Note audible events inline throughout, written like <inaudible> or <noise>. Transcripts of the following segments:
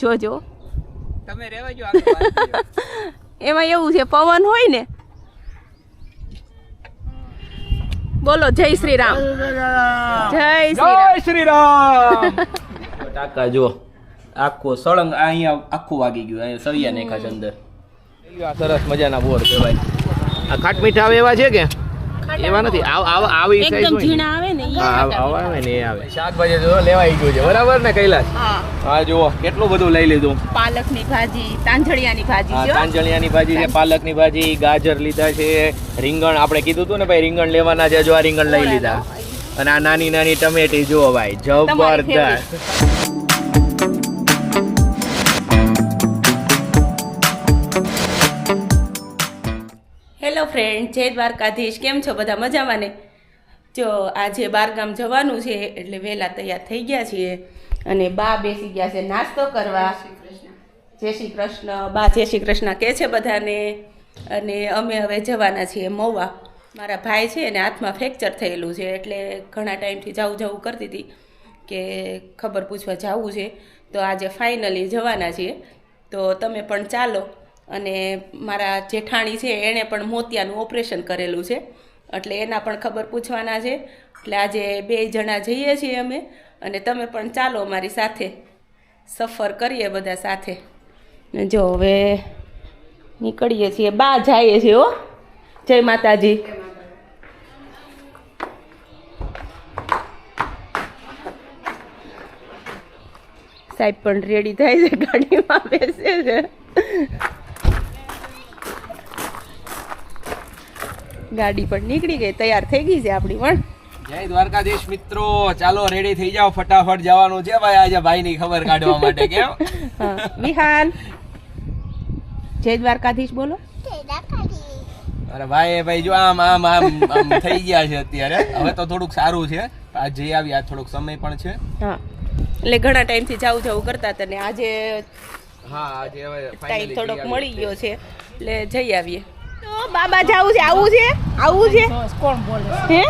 જોજો. તમે રહેવા જો. એમાં એવું છે પવન હોય ને? બોલો જય શ્રી રામ જય શ્રી રામ જય શ્રી રામ ટાકા જો આખું સળંગ આ અહીંયા આખું વાગી ગયું અહીંયા સળિયા નાખ્યા છે અંદર. સરસ મજાના બોર કહેવાય. આ ખાટ મીઠા આવે એવા છે કે? એવા નથી આવ આવ આવી એકદમ ઝીણા આવે ને ઈ હા આવ- ખાટા આવ આવે ને એ આવે. શાકભાજી જો લેવાઈ ગયું છે. બરાબર ને કૈલાસ? હા. હા જુઓ કેટલું બધું લઈ લીધું? પાલકની ભાજી તાંજળિયાની ભાજી છે. તાંજળિયાની ભાજી છે પાલકની ભાજી ગાજર લીધા છે રીંગણ આપણે કીધું હતું ને ભાઈ રીંગણ લેવાના છે જો આ રીંગણ લઈ લીધા. અને આ નાની નાની ટમેટી જુઓ ભાઈ જબરદસ્ત. ફ્રેન્ડ જય દ્વારકાધીશ કેમ છો બધા મજામાં ને? જો આજે બારગામ જવાનું છે એટલે વહેલા તૈયાર થઈ ગયા છીએ અને બા બેસી ગયા છે નાસ્તો કરવા. જય શ્રી કૃષ્ણ. બા જય શ્રી કૃષ્ણ કહે છે બધાને. અને અમે હવે જવાના છીએ મહુવા. મારા ભાઈ છે એને હાથમાં ફ્રેક્ચર થયેલું છે એટલે ઘણા ટાઈમથી જાવું જાવું કરતી હતી કે ખબર પૂછવા જવું છે. તો આજે ફાઇનલી જવાના છીએ. તો તમે પણ ચાલો. અને મારા જેઠાણી છે, એણે પણ મોતિયાનું ઓપરેશન કરેલું છે. એટલે એના પણ ખબર પૂછવાના છે. એટલે આજે બે જણા જઈએ છીએ અમે અને તમે પણ ચાલો મારી સાથે. સફર કરીએ બધા સાથે. ને જો હવે નીકળીએ છીએ, બા જઈએ છીએ હો. જય માતાજી. સાહેબ પણ રેડી થાય છે, ગાડીમાં બેસે છે. ગાડી પણ નીકળી ગઈ તૈયાર થઈ ગઈ છે આપણી પણ. જય દ્વારકાધીશ મિત્રો ચાલો રેડી થઈ જાઓ ફટાફટ જવાનું છે ભાઈ આજે ભાઈની ખબર કાઢવા માટે કેમ <laughs> વિહાન. જય દ્વારકાધીશ બોલો. અરે ભાઈ ભાઈ જો આમ આમ આમ આમ થઈ ગયા છે અત્યારે. હવે તો થોડુંક સારું છે. આ જઈ આવી આ થોડોક સમય પણ છે. હા એટલે ઘણા ટાઈમથી જાવું જાવું કરતા તને ને આજે હા આજે હવે ટાઈમ થોડોક મળી ગયો છે એટલે જઈ આવીએ. બાબા જાવું છે આવું છે આવું છે? કોણ બોલે હે?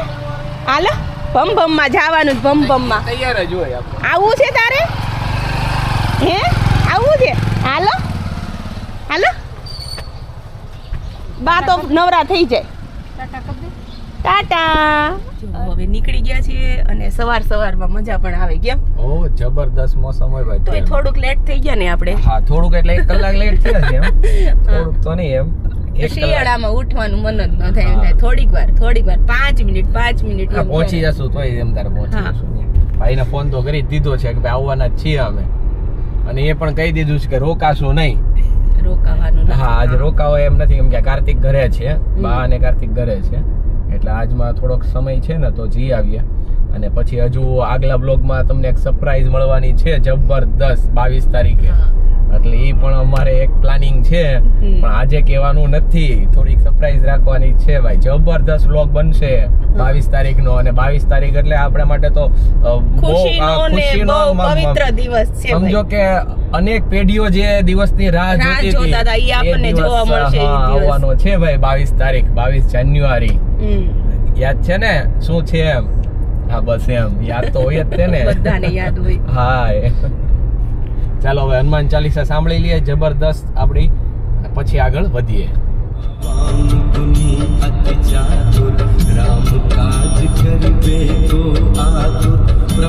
હાલો ભમ ભમમાં જવાનું ભમ ભમમાં તૈયાર જ હોય આવું છે તારે? હે? આવું છે? હાલો હાલો. બા તો નવરા થઈ જાય. ટાટા કપ દે. ટાટા. હવે નીકળી ગયા છીએ અને સવાર સવારમાં મજા પણ આવે કેમ? ઓ જબરદસ્ત મોસમ હોય ભાઈ તોય થોડુંક લેટ થઈ ગયા ને આપણે? હા થોડુંક એટલે એક કલાક લેટ થયા છે એમ. થોડુંક તો નહીં એમ. શિયાળામાં ઉઠવાનું મન જ ન થાય એમ થાય. થોડીક વાર થોડીક વાર પાંચ મિનિટ પાંચ મિનિટ પહોંચી જશું તો એમ તારે પહોંચી જશું. ભાઈને ફોન તો કરી દીધો છે કે ભાઈ આવવાના છીએ અમે. અને એ પણ કહી દીધું છે કે રોકાશું નહીં. રોકાવાનું હા આજે રોકાવો એમ નથી કેમ કે કાર્તિક ઘરે છે. બા અને કાર્તિક ઘરે છે. એટલે આજમાં થોડોક સમય છે ને તો જઈ આવીએ. અને પછી હજુ આગલા બ્લોગમાં તમને એક સરપ્રાઈઝ મળવાની છે જબરદસ્ત બાવીસ તારીખે. એટલે એ પણ અમારે એક પ્લાનિંગ છે. પણ આજે કહેવાનું નથી. થોડીક સરપ્રાઈઝ રાખવાની છે ભાઈ. જબરદસ્ત વ્લોગ બનશે બાવીસ તારીખ નો અને બાવીસ તારીખ એટલે આપણા માટે તો ખુશીનો પવિત્ર દિવસ છે સમજો કે અનેક પેઢીઓ જે દિવસની રાહ જોતી હતી આપણને જોવા મળશે. આવવાનો છે ભાઈ બાવીસ તારીખ બાવીસ જાન્યુઆરી. યાદ છે ને? શું છે એમ? હા બસ એમ. યાદ તો હોય જ છે ને. બધાને યાદ હોય. <laughs> હા. ચાલો હવે હનુમાન ચાલીસા સાંભળી લઈએ જબરદસ્ત આપણી પછી આગળ વધીએ.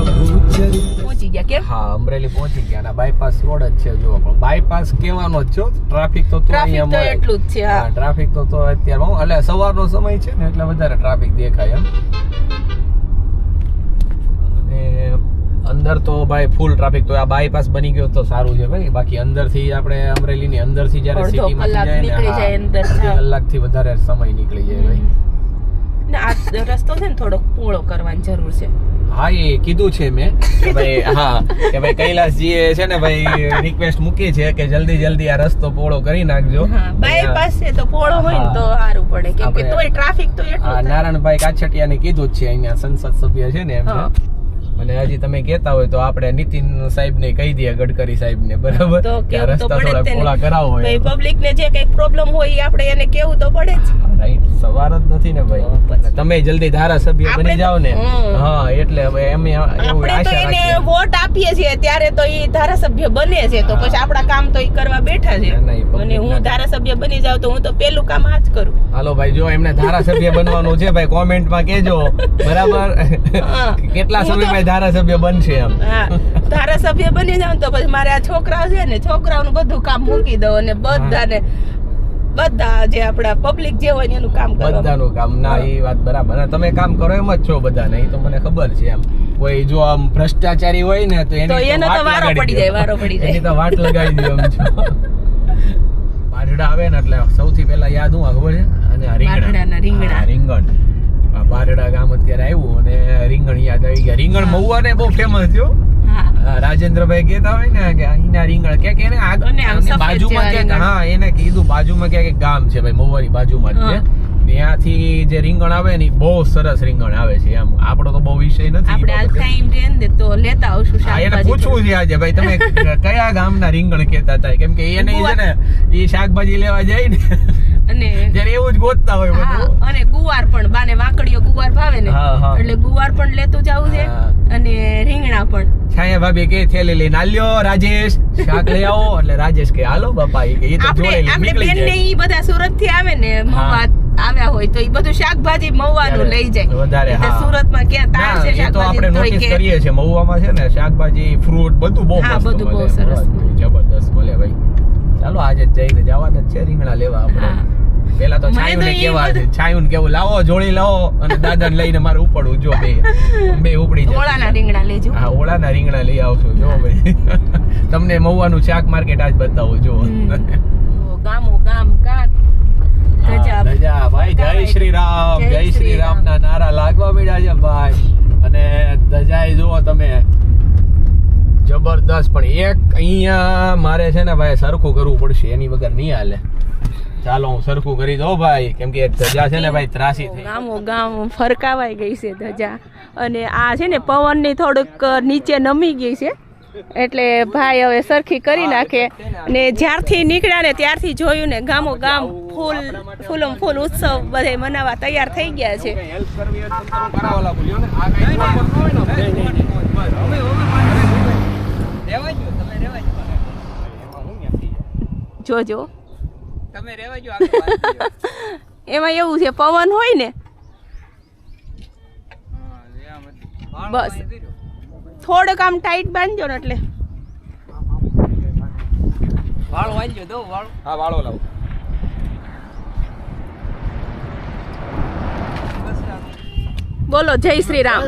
પહોંચી ગયા કેમ? હા અમરેલી પહોંચી ગયા બાયપાસ રોડ જ છે જો પણ બાયપાસ કહેવાનો જ છો ટ્રાફિક તો તો અહીંયા મળે. એટલું જ છે હા. ટ્રાફિક તો તો અત્યારે એટલે સવારનો સમય છે ને એટલે વધારે ટ્રાફિક દેખાય એમ. અંદર તો ભાઈ ફૂલ ટ્રાફિક તો આ બાયપાસ બની ગયો તો સારું છે ભાઈ. બાકી અંદરથી આપણે અમરેલીની અંદરથી જ્યારે સિટીમાં જાય ને કલાકથી વધારે સમય નીકળી જાય ભાઈ. ને આ રસ્તો છે ને થોડોક પોળો કરવાની જરૂર છે. હા એ કીધું છે મેં કે ભાઈ હા કે ભાઈ કૈલાસજીએ છે ને ભાઈ રિક્વેસ્ટ મૂકી છે કે જલ્દી જલ્દી આ રસ્તો પોળો કરી નાખજો. બાયપાસ છે તો પોળો હોય ને તો સારું પડે. કેમ કે તોય ટ્રાફિક તો હા નારાયણભાઈ કાછડિયાને કીધું જ છે અહીંયા સંસદ સભ્ય છે ને એમને. અને હજી તમે કહેતા હોય તો આપણે નીતિન સાહેબ ને કહી દઈએ ગડકરી સાહેબ ને બરાબર? તો કે રસ્તા થોડા. પોળા કરાવો હોય પબ્લિક ને જે કઈ પ્રોબ્લેમ હોય આપણે એને કેવું તો પડે જ. રાઈટ સવાર જ નથી ને ભાઈ. તમે જલ્દી ધારાસભ્ય બની જાઓ ને. હા એટલે હવે એમ એવું તો એને વોટ આપીએ છીએ ત્યારે તો એ ધારાસભ્ય બને છે. તો પછી આપણા કામ તો એ કરવા બેઠા છે. અને હું ધારાસભ્ય બની જાઉં તો હું તો પેલું કામ આ જ કરું. હાલો ભાઈ જો એમને ધારાસભ્ય બનવાનું છે ભાઈ કોમેન્ટમાં કેજો બરાબર? <laughs> કેટલા સમયમાં ધારાસભ્ય બનશે એમ. હા ધારાસભ્ય બની જાવ તો પછી મારે આ છોકરાઓ છે ને છોકરાઓનું બધું કામ મૂકી દો અને બધાને બધા જે આપણા પબ્લિક જે હોય એનું કામ કરો બધાનું કામ. ના એ વાત બરાબર. તમે કામ કરો એમ જ છો બધાને એ તો મને ખબર છે એમ. કોઈ જો આમ ભ્રષ્ટાચારી હોય ને તો એની તો એનો તો વારો પડી જાય, વારો પડી જાય. એની તો વાટ લગાવી દો એમ છો. <laughs> પારડા આવે ને એટલે સૌથી પહેલા યાદ હું ખબર છે? અને રીંગણા. રીંગણા. રીંગણ. રીંગણ યાદ આવી ગયા. રીંગણ મહુવા ને બહુ ફેમસ થયું રાજેન્દ્રભાઈ કહેતા હોય ને કે અહીંના રીંગણ કે એને બાજુમાં ક્યાંક હા એને કીધું બાજુમાં ક્યાંક ગામ છે ભાઈ મહુવાની બાજુમાં જ છે. ત્યાંથી જે રીંગણ આવે ને બહુ સરસ રીંગણ આવે છે. એમ આપણો તો બહુ વિષય નથી આપણે આ ટાઈમ રહે દે તો લેતા આવશું હા, એને પૂછવું છે આજે ભાઈ તમે <laughs> કયા ગામના રીંગણ કહેતા હતા? કેમ કે એને છે ને એ શાકભાજી લેવા જાય ને. અને જ્યારે એવું જ ગોતતા હોય બધું. અને ગુવાર પણ બાને વાકડીઓ ગુવાર ભાવે ને. એટલે ગુવાર પણ લેતું જવું છે અને રીંગણા પણ. છાયા ભાભી કે થેલી લઈને આલ્યો રાજેશ શાક લઈ આવો. એટલે રાજેશ કે હાલો બાપા. એ કે તો આપણે જોડે આપણે બેન ને એ ઈ બધા સુરતથી આવે ને મવા આવ્યા હોય તો ઈ બધું શાકભાજી મવાનું લઈ જાય. વધારે, હા. સુરતમાં ક્યાં તાણ ના, છે શાકભાજી તો આપણે નોટિસ કરીએ છે મવામાં છે ને શાકભાજી ફ્રૂટ બધું બહુ હા, બધું બહુ સરસ. જબરદસ્ત બોલે ભાઈ. ચાલો આજે જઈને જવાના છે રીંગણા લેવા આપણે. પેલા તો છાયુને કેવા છાયુને કેવું? લાવો જોડી લાવો અને દાદાને લઈને મારે ઉપડવું જો બે. બે ઉપડી જાય. ઓળાના રીંગણા લેજો. હા ઓળાના રીંગણા લઈ આવશું. જો ભાઈ. તમને મહુવાનું શાક માર્કેટ આજ બતાવું જો. ગામો ગામ ધજા ભાઈ જય શ્રી રામ જય શ્રી રામ ના નારા લાગવા મળ્યા છે ભાઈ. અને ધજાએ જુઓ તમે જબરદસ્ત પણ એક અહીંયા મારે છે ને ભાઈ સરખું કરવું પડશે એની વગર નહીં હાલે ચાલો હું સરખું કરી દઉં ભાઈ કેમ કે ધજા છે ને ભાઈ ત્રાસી થઈ ગામો ગામ ફરકાવાઈ ગઈ છે ધજા અને આ છે ને પવનની થોડુંક નીચે નમી ગઈ છે એટલે ભાઈ હવે સરખી કરી નાખે ને જ્યારથી નીકળ્યા ને ત્યારથી જોયું ને ગામો ગામ ફૂલ ફૂલમ ફૂલ ઉત્સવ બધે મનાવવા તૈયાર થઈ ગયા છે જોજો. તમે રહેવા જો આગળ વાત કરીએ. એમાં એવું છે પવન હોય ને બસ. થોડુંક આમ ટાઈટ બાંધજો ને એટલે. વાળ વાળજો દો વાળો. હા વાળો લાવો. બોલો જય શ્રી રામ.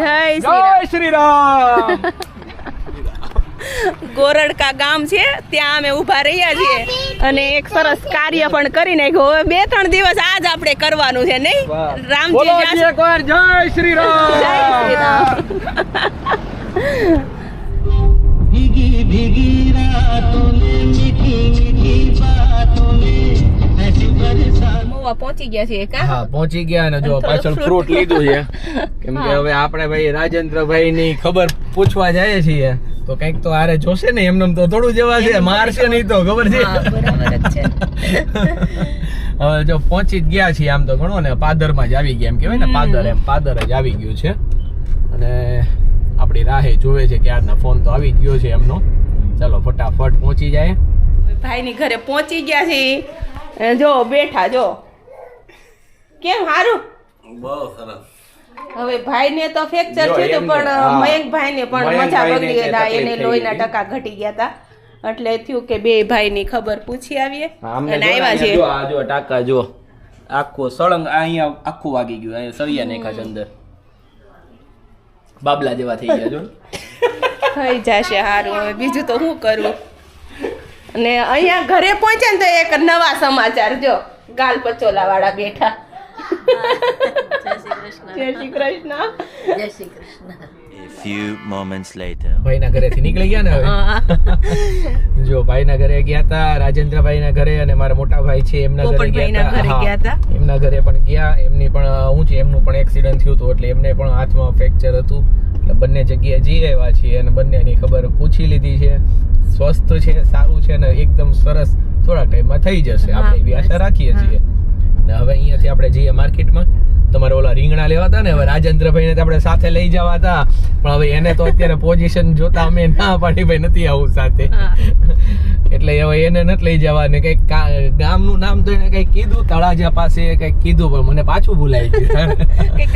જય શ્રી રામ. જય શ્રી રામ. ગોરડકા ગામ છે ત્યાં અમે ઊભા રહ્યા છીએ. અને એક સરસ કાર્ય પણ કરી નાખ્યું. હવે બે ત્રણ દિવસ આજ આપણે કરવાનું છે નહીં? રામજી જય શ્રી રામ ભીગી ભીગી રાતો મેં ચીકી ચીકી બાતો મેં મહુવા પહોંચી ગયા છીએ હા પહોંચી ગયા અને જો પાછળ ફ્રૂટ લીધું છે. કેમ કે હવે આપણે ભાઈ રાજેન્દ્રભાઈ ની ખબર પૂછવા જઈએ છીએ. તો કંઈક તો આરે જોશે ને એમને તો થોડું જવા છે. મારશે નહીં તો ખબર છે? <laughs> હવે જો પહોંચી જ ગયા છીએ આમ તો ઘણો ને પાદરમાં જ આવી ગયા એમ કેવાય ને પાદર એમ પાદર જ આવી ગયું છે. અને આપણી રાહે જોવે છે કે આજના ફોન તો આવી ગયો છે એમનો. ચાલો ફટાફટ પહોંચી જાય. ભાઈની ઘરે પહોંચી ગયા છીએ. જો બેઠા જો. કેમ સારું બહુ સરસ. હવે ભાઈને તો ફ્રેક્ચર થયું પણ હા. મયંકભાઈને પણ મજા બગડી તે ગયા એને લોહીના ટકા ઘટી ગયા હતા એટલે થયું કે બે ભાઈની ખબર પૂછી આવીએ. અને આવ્યા છે. જો આ જો ટાકા જો. આખો સળંગ અહીંયા આખું વાગી ગયું અહીંયા સળિયા નાખ્યા છે અંદર. બાબલા જેવા થઈ ગયા જો. થઈ જશે સારું હવે બીજું તો શું કરું અને અહીંયા ઘરે પહોંચે ને તો એક નવા સમાચાર જો. ગાલ પચોલા વાળા બેઠા. <laughs> જય શ્રી કૃષ્ણ. જય Shri Krishna. few moments later. ભાઈના ઘરેથી નીકળી ગયા ને હવે? જો ભાઈના ઘરે ગયા હતા રાજેન્દ્રભાઈના ઘરે અને મારા મોટા ભાઈ છે એમના ઘરે ગયા હતા. હા, એમના ઘરે પણ ગયા. એમની પણ છે એમનું પણ એક્સિડન્ટ થયું હતું એટલે એમને પણ હાથમાં ફ્રેક્ચર હતું. એટલે બંને જગ્યાએ જઈ આવ્યા છીએ અને બંનેની ખબર પૂછી લીધી છે. સ્વસ્થ છે સારું છે ને એકદમ સરસ થોડા ટાઈમમાં થઈ જશે. હા, આપણે એવી આશા રાખીએ છીએ. ને હવે અહીંયાથી આપણે જઈએ માર્કેટમાં. તમારે ઓલા રીંગણા લેવા હતા ને હવે રાજેન્દ્રભાઈને આપણે સાથે લઈ જવા હતા પણ હવે એને તો અત્યારે પોઝિશન જોતા અમે ના પાડી ભાઈ નથી આવું સાથે. એટલે હવે એને નથી લઈ જવા ને કઈ ગામનું નામ તો એને કઈ કીધું તળાજા પાસે કઈ કીધું પણ મને પાછું ભૂલાઈ ગયું. કંઈક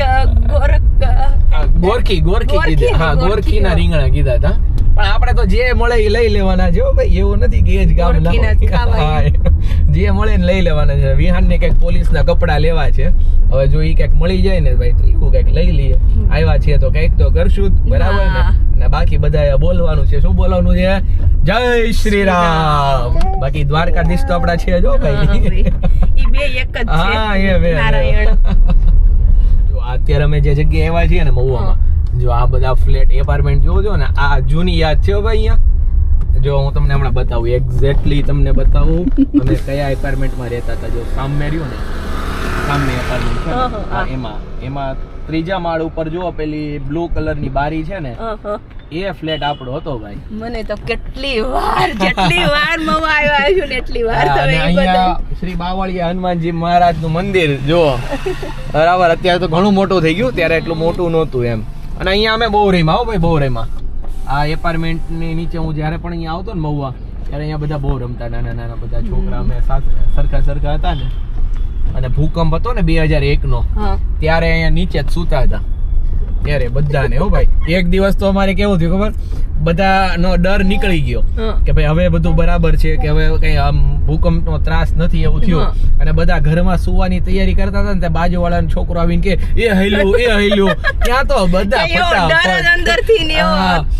ગોરખ ગોરખી કીધા. હા ગોરખી ના રીંગણા કીધા હતા. પણ આપણે તો જે મળે એ લઈ લેવાના છે ભાઈ. એવું નથી કે જ ગામ જ મળે ને લઈ લેવાના છે. વિહાન ને કંઈક પોલીસ ના કપડા લેવા છે. હવે જો એ કંઈક મળી જાય ને ભાઈ તો એવું કંઈક લઈ લઈએ. આવ્યા છીએ તો કંઈક તો કરશું બરાબર ને? અને બાકી બધા બોલવાનું છે. શું બોલવાનું છે? જય શ્રી રામ બાકી દ્વારકાધીશ તો આપડા છે જો ભાઈ. ઈ બે એક જ હા એ બે. નારાયણ. જો અત્યારે અમે જે જગ્યાએ આવ્યા છીએ ને મહુવામાં જો આ બધા ફ્લેટ એપાર્ટમેન્ટ જોવો છો ને આ જૂની યાદ છે ભાઈ અહીંયા? જો હું તમને હમણાં બતાવું એક્ઝેક્ટલી તમને બતાવું. <laughs> અમે કયા એપાર્ટમેન્ટમાં રહેતા હતા જો સામે રહ્યું ને સામે એપાર્ટમેન્ટ છે. એમાં એમાં ત્રીજા માળ ઉપર જો પેલી બ્લુ કલરની બારી છે ને. એ ફ્લેટ આપણો હતો ભાઈ. મને તો કેટલી વાર જેટલી વાર મવા આવ્યો છું એટલી વાર તમે અહીંયા શ્રી બાવળિયા હનુમાનજી મહારાજનું મંદિર જો બરાબર અત્યારે તો ઘણું મોટું થઈ ગયું ત્યારે એટલું મોટું નહોતું એમ. અને અહીંયા અમે બહુ રહીમાં હો ભાઈ બહુ રહીમાં આ એપાર્ટમેન્ટની નીચે હું જ્યારે પણ અહીંયા આવતો ને મહુવા ત્યારે અહીંયા બધા બહુ રમતા નાના નાના બધા છોકરા અમે સરખા સરખા હતા ને. અને ભૂકંપ હતો ને બે હજાર એક નો ત્યારે અહીંયા નીચે જ સૂતા હતા. ત્યારે બધાને હો ભાઈ. એક દિવસ તો અમારે કેવું થયું ખબર? બધાનો ડર નીકળી ગયો કે ભાઈ હવે બધું બરાબર છે કે હવે કઈ આમ ભૂકંપનો ત્રાસ નથી એવું થયું. અને બધા ઘરમાં સુવાની તૈયારી કરતા હતા ને બાજુવાળાનો છોકરો આવીને કે એ હૈલું એ હૈલું. ત્યાં તો બધા ફટાફટ અંદરથી ને એવો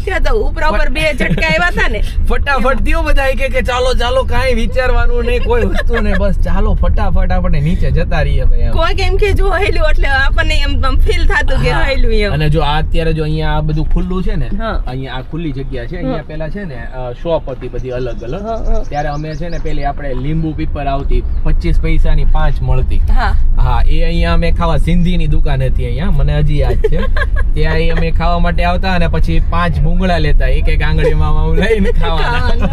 ત્યાં તો ઉપરા ઉપર બે ઝટકા આવ્યા હતા ને. <laughs> ફટાફટ થયો બધા કે કે ચાલો ચાલો કાઈ વિચારવાનું નહીં કોઈ વસ્તુ નહીં બસ ચાલો ફટાફટ આપણે નીચે જતા રહીએ ભાઈ કોઈ કેમ કે જો હૈલું એટલે આપણને એમ ફીલ થતું કે. હૈલું એમ. અને જો આ અત્યારે જો અહીંયા આ બધું ખુલ્લું છે ને. અહીંયા આ ખુલ્લી જગ્યા છે અહીંયા પેલા છે ને શોપ હતી બધી અલગ અલગ. ત્યારે અમે છે ને પેલી આપણે લીંબુ પીપર આવતી પચીસ પૈસાની પાંચ મળતી. હા. એ અહીંયા અમે ખાવા સિંધીની દુકાન હતી અહીંયા મને હજી યાદ છે. ત્યાં અમે ખાવા માટે આવતા અને પછી પાંચ ભૂંગળા લેતા એક એક આંગળીમાં લઈને ખાવાના.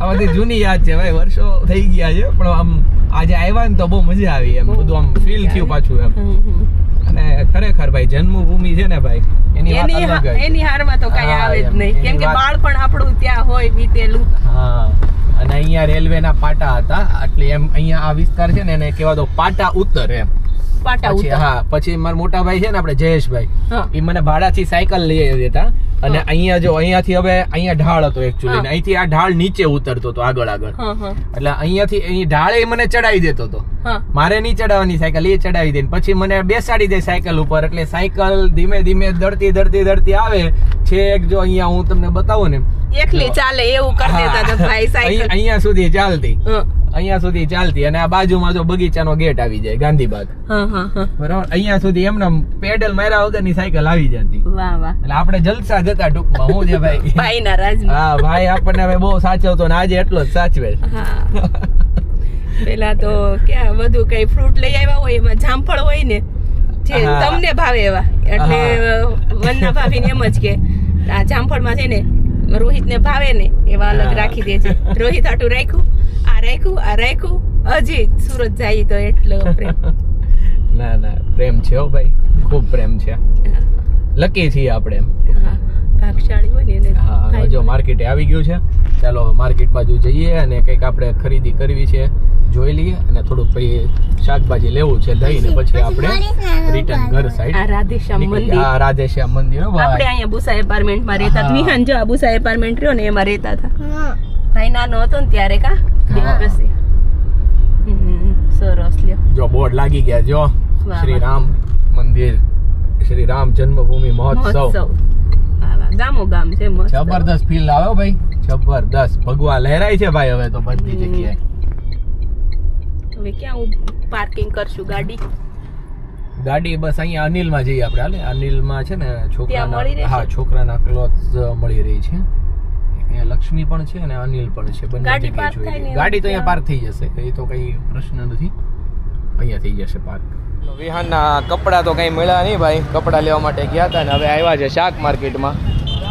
આ બધી જૂની યાદ છે ભાઈ વર્ષો થઈ ગયા છે પણ આમ આજે આવ્યા ને તો બહુ મજા આવી એમ બધું આમ ફીલ થયું પાછું એમ. અને ખરેખર ભાઈ જન્મભૂમિ છે ને ભાઈ એની એની હારમાં તો કઈ આવે જ નહીં. કેમ કે બાળપણ આપણું ત્યાં હોય બીતેલું હા. અને અહીંયા રેલવેના પાટા હતા. એટલે એમ અહીંયા આ વિસ્તાર છે ને એને કહેવા દો પાટા ઉત્તર એમ. પાટા ઉત્તર. હા પછી મારા મોટા ભાઈ છે ને આપણે જયેશભાઈ. એ મને ભાડાથી સાયકલ લઈ દેતા અને અહીંયા જો અહીંયાથી હવે અહીંયા ઢાળ હતો એકચ્યુઅલી હા. અહીંથી આ ઢાળ નીચે ઉતરતો હતો આગળ આગળ. એટલે અહીંયાથી અહીં ઢાળે મને ચડાવી દેતો હતો. મારે નહીં ચડાવવાની સાયકલ એ ચડાવી દે પછી મને બેસાડી દે સાયકલ ઉપર. એટલે સાયકલ ધીમે ધીમે દડતી દડતી દડતી આવે. છેક જો અહીંયા હું તમને બતાવું ને. એકલી ચાલે એવું કરી દેતા ભાઈ <laughs> સાયકલ. અહીંયા સુધી ચાલતી. અહીંયા સુધી ચાલતી અને આ બાજુમાં જો બગીચાનો ગેટ આવી જાય ગાંધીબાગ. બરાબર? અહીંયા સુધી એમને પેડલ માર્યા વગરની સાયકલ આવી જતી. એટલે આપણે જલસા જતા ટૂંકમાં હું જે ભાઈ? ભાઈ ના રાજ હા ભાઈ આપણને હવે બહુ સાચવતો ને આજે એટલો જ સાચવે. પેલા તો ક્યાં બધું કઈ ફ્રૂટ લઈ આવ્યા હોય એમાં જામફળ હોય ને જે તમને ભાવે એવા. એટલે વનના ભાભીને એમ જ કે આ જામફળમાં છે ને રોહિત ને ભાવે ને એવા અલગ રાખી દે છે. રોહિત આટું રાખ્યું. આ રાખ્યું આ રાખ્યું હજી સુરત જાય તો એટલો પ્રેમ. <laughs> ના ના પ્રેમ છે હો ભાઈ. ખૂબ પ્રેમ છે. લકી છીએ આપણે એમ. ભાગશાળી હોય ને હા જો માર્કેટે આવી ગયું છે ચાલો માર્કેટ બાજુ જઈએ અને કંઈક આપણે ખરીદી કરવી છે જોઈ લઈએ અને થોડુંક પછી શાકભાજી લેવું છે લઈને પછી આપણે રિટર્ન ઘર આ રાધેશ્યામ મંદિર. આ રાધેશ્યામ મંદિર આપણે અહીંયા બુસા એપાર્ટમેન્ટમાં રહેતા નિહાન જો આ બુસા એપાર્ટમેન્ટ રહ્યો ને એમાં રહેતા હતા. ભાઈ નાનો હતો ને ત્યારે કા? બે હા. સરસ લ્યો. જો બોર્ડ લાગી ગયા જો. શ્રી રામ મંદિર શ્રી રામ જન્મભૂમિ મહોત્સવ. મહોત્સવ. વાહ, વાહ. ગામો ગામ છે જબરદસ્ત ફીલ આવ્યો ભાઈ. જબરદસ્ત. ભગવા લહેરાય છે ભાઈ હવે તો બધી જગ્યાએ. હવે ક્યાં હું પાર્કિંગ કરશું? ગાડી? ગાડી બસ અહીંયા અનિલમાં જઈએ આપણે હાલે? અનિલમાં છે ને છોકરા છોકરાના? હા છોકરાના ક્લોથ્સ મળી રહી છે. અહીંયા લક્ષ્મી પણ છે અને અનિલ પણ છે. બંને ગાડી જગ્યાએ જોઈ લઈએ. ગાડી તો અહીંયા પાર્ક થઈ જશે. એ તો કઈ પ્રશ્ન નથી. અહીંયા થઈ જશે પાર્ક વિહાનના કપડાં તો કંઈ મળ્યા નહીં ભાઈ. કપડાં લેવા માટે ગયા હતા ને હવે આવ્યા છે શાક માર્કેટમાં.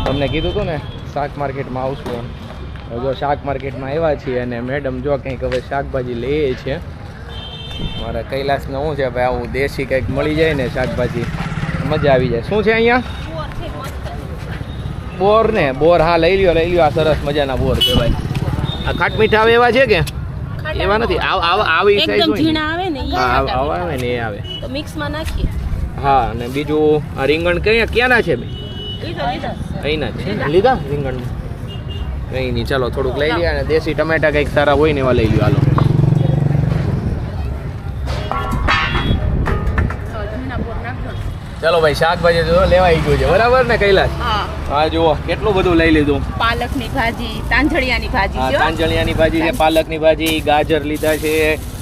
તમને કીધું હતું ને શાક માર્કેટમાં આવશું એમ. હવે જો શાક માર્કેટમાં આવ્યા છીએ અને મેડમ જો કંઈક હવે શાકભાજી લઈએ છે. મારા કૈલાસને શું છે ભાઈ આવું દેશી કંઈક મળી જાય ને શાકભાજી મજા આવી જાય. શું છે અહીંયા? બોર ને બોર હા લઈ લ્યો લઈ લ્યો આ સરસ મજાના બોર છે ભાઈ. આ ખાટ મીઠા આવે એવા છે કે? એવા નથી આવ એકદમ. ઝીણા આવે ને આવ- આવ ને એ આવે. તો મિક્સમાં નાખીએ. હા અને બીજું આ રીંગણ કયા ક્યાંના છે બે? લીધો લીધો. અહીંના છે લીધા રીંગણ કંઈ નહીં ચાલો થોડુંક લઈ લઈએ અને દેશી ટમેટા કંઈક સારા હોય ને એવા લઈ લ્યો હાલો. ચાલો ભાઈ શાકભાજી તો લેવાઈ ગયું છે. બરાબર ને કૈલાસ? હા. જુઓ કેટલું બધું લઈ લીધું? પાલકની ભાજી તાંજળિયાની ભાજી. તાંજળિયાની ભાજી છે પાલકની ભાજી ગાજર લીધા છે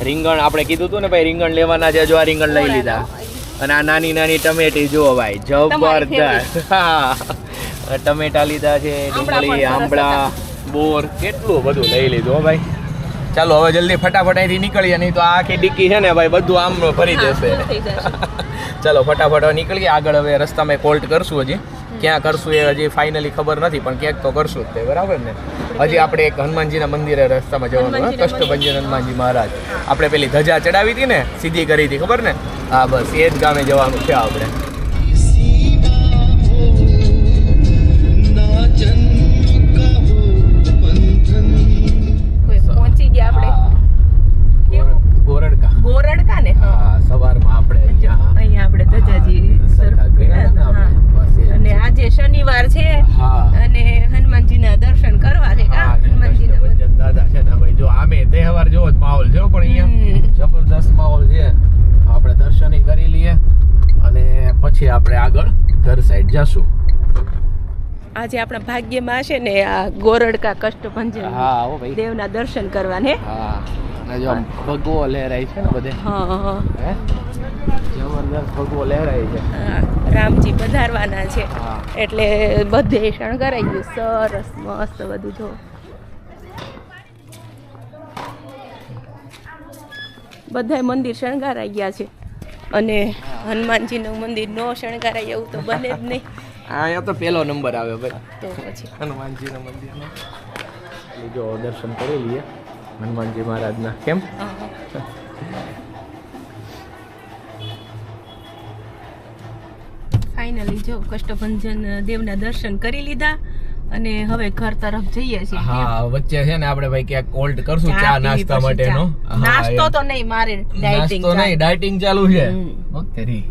રીંગણ આપણે કીધું હતું ને ભાઈ રીંગણ લેવાના છે જો આ રીંગણ લઈ લીધા. અને આ નાની નાની ટમેટી જુઓ ભાઈ જબરદસ્ત. ટમેટા લીધા છે ડુંગળી આંબળા બોર કેટલું બધું લઈ લીધું ભાઈ. ચાલો હવે જલ્દી ફટાફટ અહીંથી નીકળીએ નહીં તો આ આખી ડિક્કી છે ને ભાઈ બધું આમ ભરી જશે. <laughs> ચાલો ફટાફટ હવે નીકળીએ. આગળ હવે રસ્તામાં કોલ્ટ કરશું હજી. ક્યાં કરશું એ હજી ફાઇનલી ખબર નથી પણ ક્યાંક તો કરશું જ તે બરાબર ને? હજી આપણે એક હનુમાનજીના મંદિરે રસ્તામાં જવાનું હોય કષ્ટભંજન હનુમાનજી મહારાજ. આપણે પેલી ધજા ચડાવી હતી ને સીધી કરી હતી ખબર ને? હા બસ એ જ ગામે જવાનું છે આપણે. અને હનુમાનજીના દર્શન કરવા છે કા? હનુમાનજીના દાદા છે ને ભાઈ જો આમે તહેવાર જેવો જ માહોલ છે પણ અહીંયા જબરદસ્ત માહોલ છે. આપણે દર્શન કરી લઈએ અને પછી આપણે આગળ ઘર સાઈડ જશું. આજે આપણા ભાગ્યમાં છે ને આ ગોરડકા કષ્ટભંજન દેવના દર્શન કરવા ને હા. અને જો ભગવો લહેરાય છે ને બધે. હા હા હે. જબરદસ્ત ભગવો લહેરાય છે. રામજી પધારવાના છે. એટલે બધે શણગારાઈ ગયું. સરસ મસ્ત બધું જો. બધાય મંદિર શણગારાઈ ગયા છે. અને હનુમાનજીનું મંદિર નો શણગારાય એવું તો બને જ નહીં. <laughs> અહીંયા તો પહેલો નંબર આવ્યો ભાઈ. તો પછી. હનુમાનજીના મંદિરનો. જો દર્શન કરી લઈએ. હનુમાનજી મહારાજના. કેમ? ફાઇનલી જો કષ્ટભંજન દેવના દર્શન કરી લીધા અને હવે ઘર તરફ જઈએ છીએ. હા વચ્ચે છે ને આપણે ભાઈ ક્યાંક કોલ્ડ કરશું ચા નાસ્તા માટેનો નાસ્તો તો નહીં મારે ડાયટિંગ નાસ્તો નહીં ડાયટિંગ ચાલુ છે. ઓકે રી.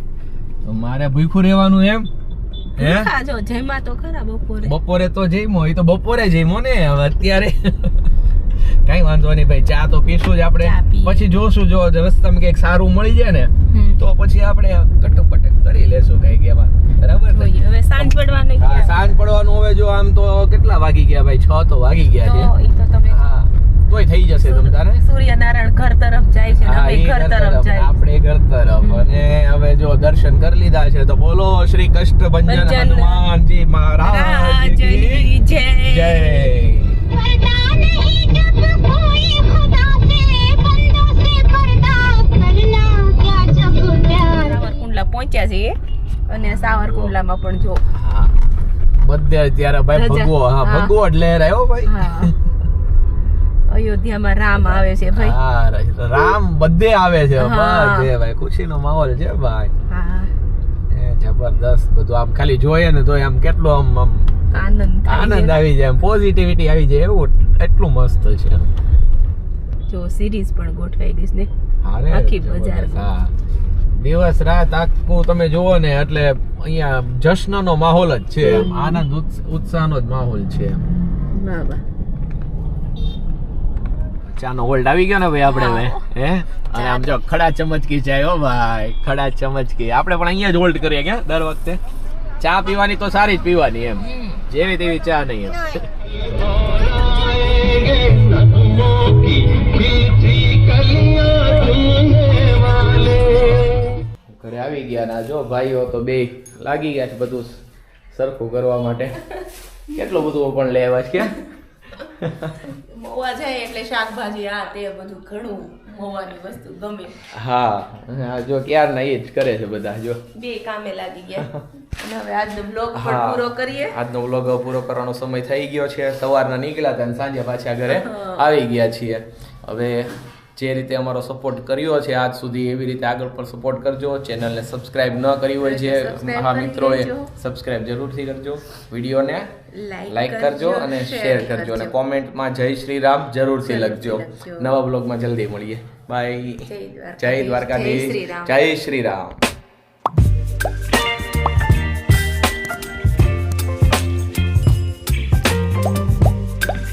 તો મારે ભૂખ્યું રહેવાનું એમ? હે? જો જયમાં તો ખરા બપોરે. બપોરે તો જઈમો એ તો બપોરે જઈમો ને હવે અત્યારે. કઈ વાંધો નહીં ભાઈ ચા તો પીશું જ આપણે. પછી જોશું જો રસ્તામાં કંઈક સારું મળી જાય ને તો પછી આપણે કટોપટક કરી લેશું કંઈક એમાં. બરાબર હવે સાંજ પડવાની હા સાંજ પડવાનું હવે જો આમ તો કેટલા વાગી ગયા ભાઈ? છ તો વાગી ગયા છે. હા તોય થઈ જશે તમ તારે? સૂર્યનારાયણ ઘર તરફ જાય છે અમે ઘર ઘર તરફ તરફ, જાય. આપણે ઘર તરફ. અને હવે જો દર્શન કરી લીધા છે તો બોલો શ્રી ભંજન હનુમાનજી મહારાજ જય. જય. પહોંચ્યા છીએ. અને સાવરકુંડલામાં પણ જો. બધે અત્યારે ભાઈ ભગવો હા. ભગવો જ લહેરાય હો ભાઈ. અયોધ્યામાં રામ આવે છે ભાઈ. હા રામ બધે આવે છે બધે ભાઈ. ખુશીનો માહોલ છે ભાઈ. જબરદસ્ત બધું આમ ખાલી જોઈએ ને તો આમ કેટલો આમ આમ આનંદ આનંદ આવી જાય પોઝિટિવિટી આવી જાય એવું એટલું મસ્ત છે. જો સિરીઝ પણ ગોઠવાઈ ગઈ ને. આખી બજાર. હા. દિવસ રાત આખું તમે જુઓ ને એટલે અહીંયા જશ્નનો માહોલ જ છે. આનંદ ઉત્સ- ઉત્સાહનો જ માહોલ છે. વાહ વાહ ચાનો હોલ્ડ આવી ગયો ને ભાઈ આપણે હવે હે. અને આમ જો ખડા ચમચકી જાય હો ભાઈ ખડા ચમચકી. આપણે પણ અહીંયા જ હોલ્ડ કરીએ ક્યાં દર વખતે? ચા પીવાની તો સારી જ પીવાની એમ. જેવી તેવી ચા નહીં એમ. <laughs> આવી ગયા ના. જો ભાઈઓ તો બે લાગી ગયા છે બધું સરખું કરવા માટે. કેટલું બધું પણ લેવા છે? મોવા જાય એટલે શાકભાજી આ તે બધું ઘણું મોવાની વસ્તુ ગમે. હા જો ક્યારના એ જ કરે છે બધા જો. બે કામે લાગી ગયા. અને હવે આજનો બ્લોગ પણ પૂરો કરીએ. આજનો પૂરો કરવાનો સમય થઈ ગયો છે. સવારના નીકળ્યા હતા અને સાંજે પાછા ઘરે આવી ગયા છીએ. હવે જે રીતે અમારો સપોર્ટ કર્યો છે આજ સુધી એવી રીતે આગળ પણ સપોર્ટ કરજો. ચેનલને સબસ્ક્રાઇબ ન કરી હોય Subscribe હા મિત્રોએ. સબસ્ક્રાઇબ જરૂરથી કરજો. વિડીયોને લાઈક કરજો અને શેર કરજો. અને કોમેન્ટમાં જય શ્રી રામ જરૂરથી લખજો. નવા બ્લોગમાં જલ્દી મળીએ. બાય જય દ્વારકાધીશ. જય શ્રી રામ.